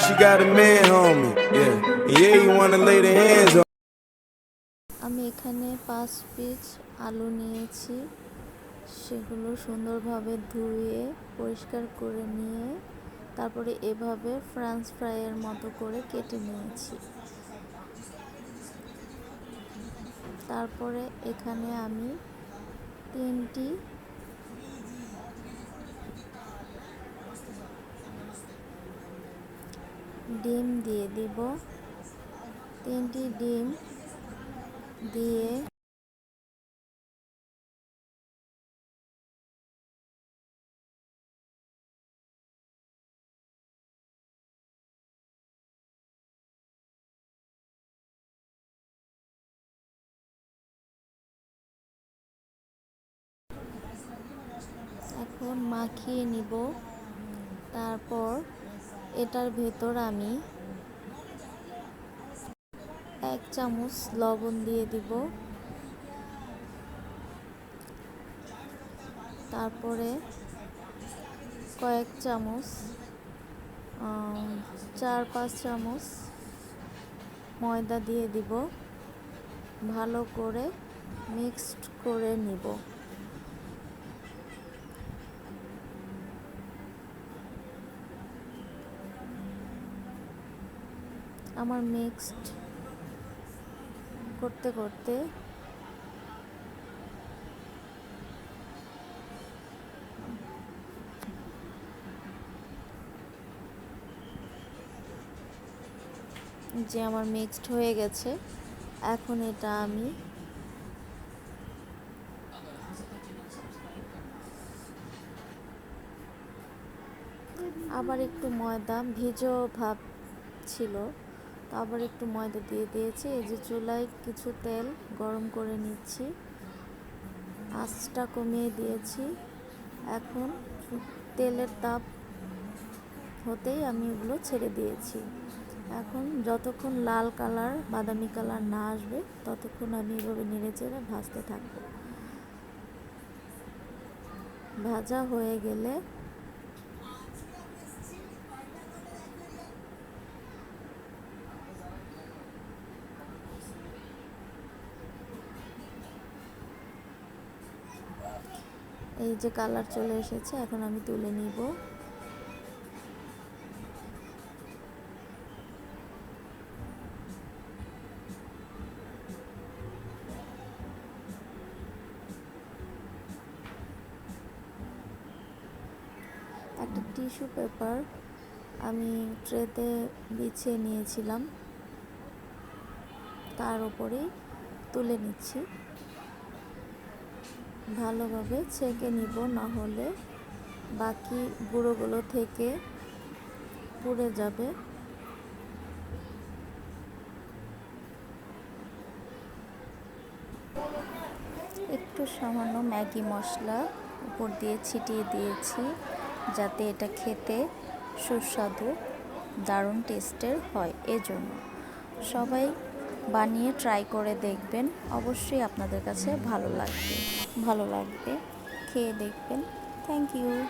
she got a man, homie. Yeah, yeah, you wanna lay the hands on. আমি এখানে পাঁচ piece আলু নিয়েছি সেগুলো সুন্দরভাবে ধুয়ে পরিষ্কার করে নিয়ে তারপরে এভাবে ফ্রান্স ফ্রাইয়ের মতো করে কেটে নিয়েছি তারপরে এখানে আমি তিনটি ডিম দিয়ে দিব। তিনটি ডিম দিয়ে এখন মাখিয়ে নিব। তারপর এটার ভেতর আমি এক চামচ লবণ দিয়ে দিব। তারপরে কয়েক চামচ চার পাঁচ চামচ ময়দা দিয়ে দিব। ভালো করে মিক্সড করে নিব। আমার মিক্সড করতে করতে যে আমার মিক্সড হয়ে গেছে, এখন এটা আমি আবার একটু ময়দা, ভিজো ভাব ছিল। তো আবার একটু ময়দা দিয়ে দিয়েছি। এই যে চুলায় কিছু তেল গরম করে নিচ্ছি। আঁচটা কমিয়ে দিয়েছি। এখন তেলের তাপ হতেই আমি ওগুলো ছেড়ে দিয়েছি। এখন যতক্ষণ লাল কালার, বাদামি কালার না আসবে, ততক্ষণ আমি এভাবে নেড়ে চেড়ে ভাজতে থাকব। ভাজা হয়ে গেলে এই যে কালার চলে এসেছে, এখন আমি তুলে নিব। একটা টিস্যু পেপার আমি ট্রেতে বিছিয়ে নিয়েছিলাম। তার উপরেই তুলে নিচ্ছি। ভালোভাবে ছেঁকে নিব না হলে বাকি গুঁড়োগুলো থেকে পুড়ে যাবে। একটু সামান্য ম্যাগি মশলা উপর দিয়ে ছিটিয়ে দিয়েছি, যাতে এটা খেতে সুস্বাদু, দারুণ টেস্টের হয়, এজন্য। সবাই বানিয়ে ট্রাই করে দেখবেন। অবশ্যই আপনাদের কাছে ভালো লাগবে। ভালো লাগবে। খেয়ে দেখবেন। Thank you